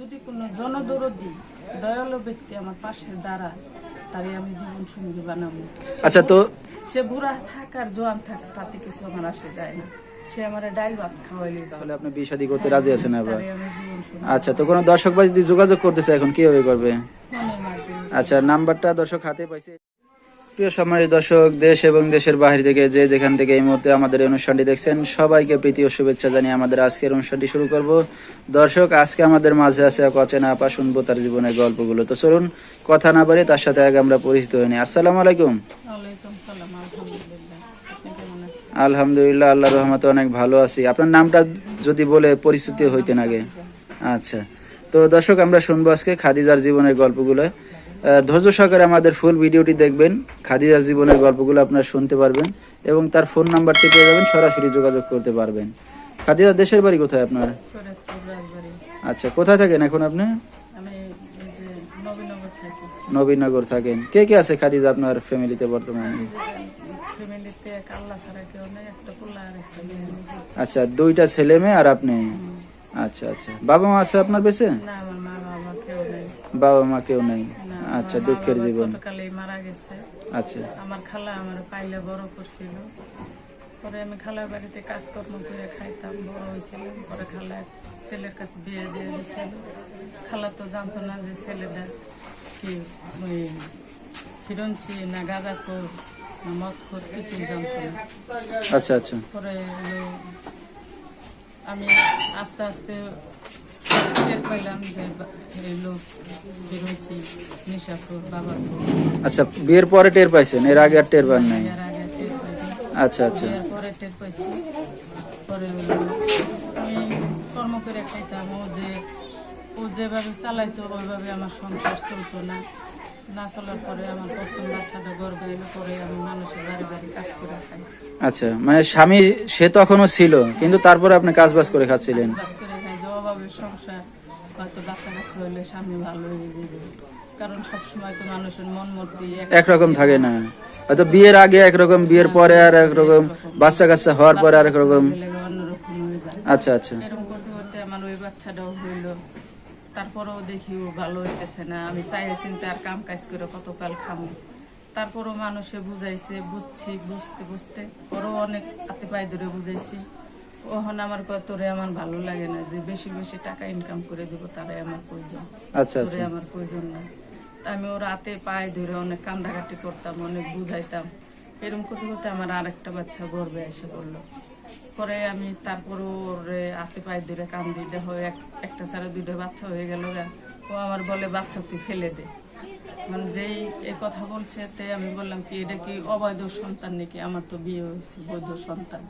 যদি কোনো জনদরদি দয়ালু ব্যক্তি আমার পাশে দাঁড়ায় তারে আমি জীবন সঙ্গী বানাবো। আচ্ছা তো সে বুড়া থাক আর জোয়ান থাক তাতে কিছু আমার আসে যায় না। সে আমার ডাইল ভাত খাওয়াইলে তাহলে আপনি বিয়ে শাদী করতে রাজি আছেন আবার? আচ্ছা তো কোনো দর্শক ভাই যদি যোগাযোগ করতে চায় এখন কীভাবে করবে? আচ্ছা নাম্বারটা দর্শক হাতে পাইছে। প্রিয় সম্মানিত দর্শক দেশ এবং দেশের বাহির থেকে যে যেখান থেকে এই মুহূর্তে আমাদের অনুষ্ঠানটি দেখছেন সবাইকে প্রীতি ও শুভেচ্ছা জানিয়ে আমাদের আজকের অনুষ্ঠানটি শুরু করব। দর্শক আজকে আমাদের মাঝে আছে এক অচেনা আপা শুনব তার জীবনের গল্পগুলো। তো চলুন কথা না বাড়ি তার সাথে আগে আমরা পরিচিত হইনি আসসালামু আলাইকুম। আলহামদুলিল্লাহ। আল্লাহ রহমতে অনেক ভালো আছি। আপনার নামটা যদি বলে পরিচিতি হইতেন আগে। আচ্ছা তো দর্শক আমরা শুনব আজকে খাদিজার জীবনের গল্পগুলো। ধৈর্য সহকারে আমাদের ফুল ভিডিওটি দেখবেন। খাদিজার জীবনের গল্পগুলো আপনারা শুনতে পারবেন এবং তার ফোন নাম্বারটি পেয়ে যাবেন সরাসরি যোগাযোগ করতে পারবেন। খাদিজার দেশের বাড়ি কোথায় আপনার? আচ্ছা কোথায় থাকেন এখন আপনি? নবীনগর থাকেন। কে কে আছে খাদিজা আপনার ফ্যামিলিতে বর্তমানে আচ্ছা দুইটা ছেলে মেয়ে আর আপনি? আচ্ছা আচ্ছা। বাবা মা আছে আপনার বেঁচে বাবা মা কেউ নাই। আচ্ছা দুঃখের জীবন। ছোটকালেই মারা গেছে। আচ্ছা। আমার খালা আমার পাইলে বড় করছিল। পরে আমি খালার বাড়িতে কাজকর্ম করে খাইতাম বড় হয়েছিলাম। পরে খালা ছেলের কাছে বিয়ে দিয়ে দিয়েছিল খালা তো জানতো না যে ছেলেটা কি হিরঞ্চি না গাঁজাখোর না মদখোর কিছুই জানতো না। আচ্ছা আচ্ছা। পরে আমি আস্তে আস্তে আচ্ছা বিয়ের পরে টের পাইছেন? এর আগে আর টের পান নাই? আচ্ছা আচ্ছা। বিয়ের পরে টের পাইছি। পরে হলো আমি কর্ম করে খাইতাম ও যে ও যেভাবে চালাইতো ওইভাবে আমার সংসার চলতো না। না চলার পরে আমার প্রথম বাচ্চাটা গর্বে এলো পরে আমি মানুষের বাড়ি বাড়ি কাজ করে খাই। আচ্ছা মানে স্বামী সে তখনও ছিল কিন্তু তারপরে আপনি কাজ বাজ করে খাচ্ছিলেন। কাজ করে খাই যে অভাবে সংসার হয়তো কাচ্চা স্বামী ভালো হয়ে যাবে। কারণ সবসময় তো মানুষের মন একরকম থাকে না। হয়তো বিয়ের আগে একরকম বিয়ের পরে আর একরকম বাচ্চা কাচ্চা হওয়ার পরে আর একরকম। হয়ে আচ্ছা আচ্ছা। এরকম করতে করতে আমার ওই বাচ্চাটাও হইল। তারপরেও দেখি ও ভালো হইতেছে না। আমি চাইছি তার কাম কাজ করে কতকাল খামো। তারপরও মানুষে বুঝাইছে বুঝছি বুঝতে বুঝতে। ওরও অনেক হাতে পায়ে ধরে বুঝাইছি। ওহন আমার তোরে আমার ভালো লাগে না যে বেশি বেশি টাকা ইনকাম করে দেবো তারাই আমার প্রয়োজন। আচ্ছা আচ্ছা। আমার প্রয়োজন না। তা আমি ওর হাতে পায়ে ধরে অনেক কান্দাকাটি করতাম অনেক বুঝাইতাম। এরকম করতে করতে আমার আরেকটা বাচ্চা গর্বে এসে পড়ল। পরে আমি তারপর ওর হাতে পায়ে ধরে কান্দি দেখো এক- একটা ছাড়া দুটো বাচ্চা হয়ে গেল। ও আমার বলে বাচ্চা তুই ফেলে দে। মানে যেই এই কথা বলছে তে আমি বললাম কি এটা কি অবৈধ সন্তান নাকি? আমার তো বিয়ে হয়েছে বৈধ সন্তান।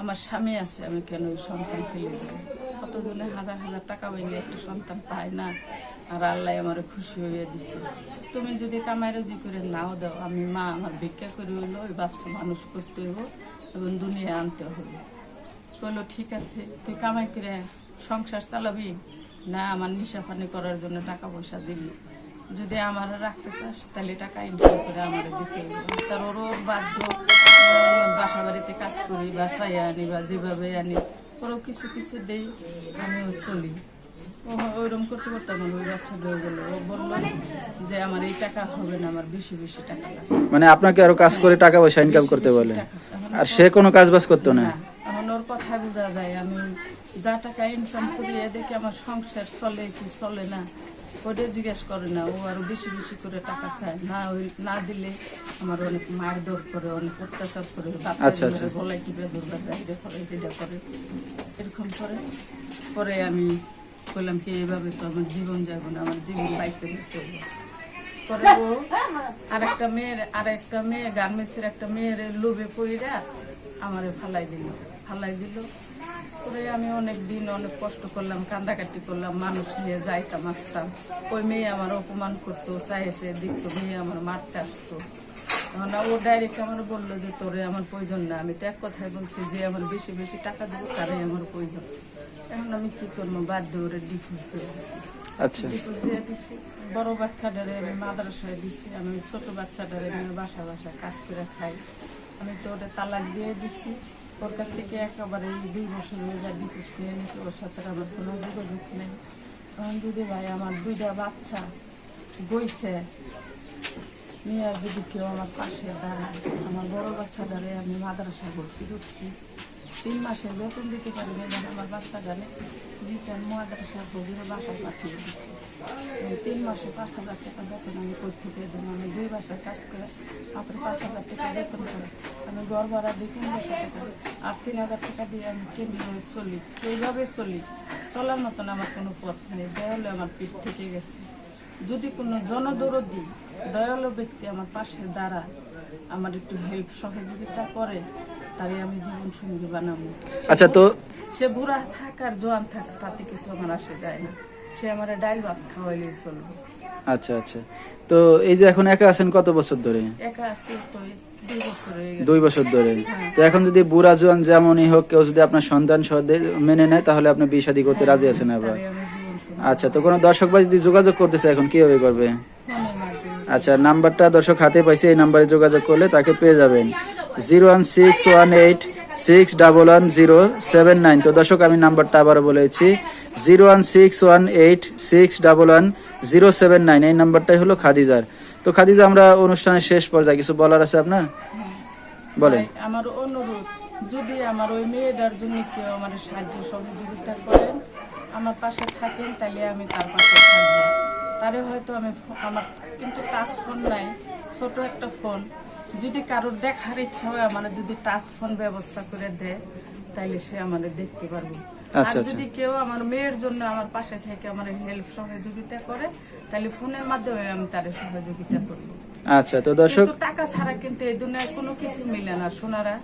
আমার স্বামী আছে, আমি কেন সন্তান ফেলে দেবো কতজনে হাজার হাজার টাকা ভেঙে একটা সন্তান পায় না? আর আল্লাহ আমার খুশি হয়ে দিছে। তুমি যদি কামাই রুজি করে নাও দাও, আমি মা আমার ভিক্ষা করে হইল, ওই বাচ্চা মানুষ করতে হইব এবং দুনিয়া আনতে হবে বলল ঠিক আছে, তুই কামাই করে সংসার চালাবি? না, আমার নিশা পানি করার জন্য টাকা পয়সা দিবি। যদি আমার রাখতে চাস, তাহলে টাকা ইনকাম করে আমার দিতে তার ওরও বাধ্য। বাসা বাড়িতে কাজ করি বা আনি বা যেভাবে আনি ওরও কিছু কিছু দেই আমিও চলি। ওইরকম করতে করতে আমার ওই বাচ্চা দিয়ে গেলো। ও বলল যে আমার এই টাকা হবে না আমার বেশি বেশি টাকা মানে আপনাকে আরও কাজ করে টাকা পয়সা ইনকাম করতে বলে। আর সে কোনো কাজ বাজ করতো না। এখন ওর কথা বোঝা যায়। আমি যা টাকা ইনকাম করি এদিকে আমার সংসার চলে কি চলে না। ওটা জিজ্ঞেস করে না ও আরও বেশি বেশি করে টাকা চায়। না ওই না দিলে আমার অনেক মারধর করে অনেক অত্যাচার করে আচ্ছা, আচ্ছা। বাচ্চা গলায় টিপে ধরবে বাইরে করে যেটা করে এরকম করে। পরে আমি বললাম কি এভাবে তো আমার জীবন যাবে না আমার জীবন বাইসে চলবে। পরে ও আরেকটা মেয়ের আরেকটা মেয়ে গার্মেন্টসের একটা মেয়ের লোভে পইরা আমারে ফালাই দিল। ফালাই দিল। পরে আমি অনেক দিন অনেক কষ্ট করলাম কান্দাকাটি করলাম মানুষ নিয়ে যাইতাম আসতাম। ওই মেয়ে আমার অপমান করতো চাইছে দেখতো মেয়ে আমার মারতে আসতো। তখন ও ডাইরেক্ট আমার বলল যে তোরে আমার প্রয়োজন না। আমি তো এক কথায় বলছি যে আমার বেশি বেশি টাকা দেবো তারাই আমার প্রয়োজন। এখন আমি কি করব? বাধ্য ওরে ডিফিউজ করে দিছি। আচ্ছা। দিয়ে দিছি। বড় বাচ্চাটারে আমি মাদ্রাসায় দিছি। আমি ছোট বাচ্চাটারে আমি বাসা বাসা কাজ করে খাই। আমি তো ওটা তালাক দিয়ে দিচ্ছি ওর কাছ থেকে একেবারে দুই বছর হয়ে যায় ডিপোজ নিয়ে নিছি ওর সাথে আমার কোনো যোগাযোগ নেই। কারণ দিদি ভাই আমার দুইটা বাচ্চা গইছে নিয়ে যদি কেউ আমার পাশে দাঁড়ায়, আমার বড় বাচ্চা দাঁড়িয়ে আমি মাদ্রাসা ভর্তি করছি। তিন মাসের বেতন দিতে পারি না যেন আমার বাচ্চা দাঁড়ে রিটার্ন মাদ্রাসা গভীরে বাসায় পাঠিয়ে দিচ্ছি। তিন মাসে পাঁচ হাজার টাকা বেতন আমি করতে পেয়ে দেবো আমি দুই বাসায় কাজ করে মাত্র পাঁচ হাজার টাকা বেতন করে আমি ঘর ভাড়া দিই পনেরোশো টাকা আর তিন হাজার টাকা দিয়ে আমি কেমনি চলি, এইভাবে চলি। চলার মতন আমার কোনো পথ নেই, দেয়ালে আমার পিঠ থেকে গেছে। যদি কোনো জনদরদি, দয়ালু ব্যক্তি আমার পাশে দাঁড়ায়, আমার একটু হেল্প সহযোগিতা করে তারে আমি জীবন সঙ্গী বানাবো। আচ্ছা তো সে বুড়া থাক আর জোয়ান থাক তাতে কিছু আমার আসে যায় না। সে আমার ডাইল ভাত খাওয়াইলেই চলবে। আচ্ছা আচ্ছা। তো এই যে এখন একা আছেন কত বছর ধরে? একা আছে তো দুই বছর হয়ে ধরে। তো এখন যদি বুড়া জোয়ান যেমনই হোক কেউ যদি আপনার সন্তান মেনে নেয় তাহলে আপনি বিয়ে শাদী করতে রাজি আছেন আবার? আচ্ছা তো কোনো দর্শক ভাই যদি যোগাযোগ করতেছে এখন কীভাবে করবে? আচ্ছা নাম্বারটা দর্শক হাতে পাইছে এই নাম্বারে যোগাযোগ করলে তাকে পেয়ে যাবেন। Zero one six one eight six double one zero seven nine তো দর্শক, আমি নাম্বারটা আবারও বলেছি zero one six one eight six double one zero seven nine এই নাম্বারটাই হলো খাদিজার। তো খাদিজা, আমরা অনুষ্ঠানের শেষ পর্যায়ে কিছু বলার আছে আপনার? বলেন। আমার অনুরোধ, যদি আমার ওই মেয়েটার জন্য কেউ আমার সাহায্য সহযোগিতা করেন, আমার পাশে থাকেন তাহলে আমি তার পাশে থাকব। তারে হয়তো আমি আমার কিন্তু টাচ ফোন নাই, ছোট একটা ফোন। যদি কারোর দেখার ইচ্ছা হয় আমার যদি টাচ ফোন ব্যবস্থা করে দেয় তাইলে সে আমাদের দেখতে পারব। আর আচ্ছা, আচ্ছা। যদি কেউ আমার মেয়ের জন্য আমার পাশে থেকে আমার হেল্প সহযোগিতা করে তাহলে ফোনের মাধ্যমে আমি তার সহযোগিতা করব। আচ্ছা তো দর্শক টাকা ছাড়া কিন্তু এই দুনিয়ায় কোনো কিছু মিলে না সোনারা।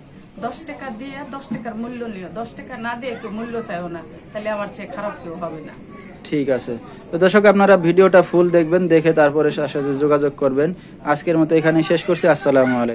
দশ টাকা দিয়ে দশ টাকার মূল্য নিও দশ টাকা না দিয়ে কেউ মূল্য চাইও না তাহলে আমার চেয়ে খারাপ কেউ হবে না। ঠিক আছে। তো দর্শক, আপনারা ভিডিওটা ফুল দেখবেন, দেখে তারপরে সাথে যোগাযোগ করবেন। আজকের মতো এখানে শেষ করছি। আসসালামু আলাইকুম।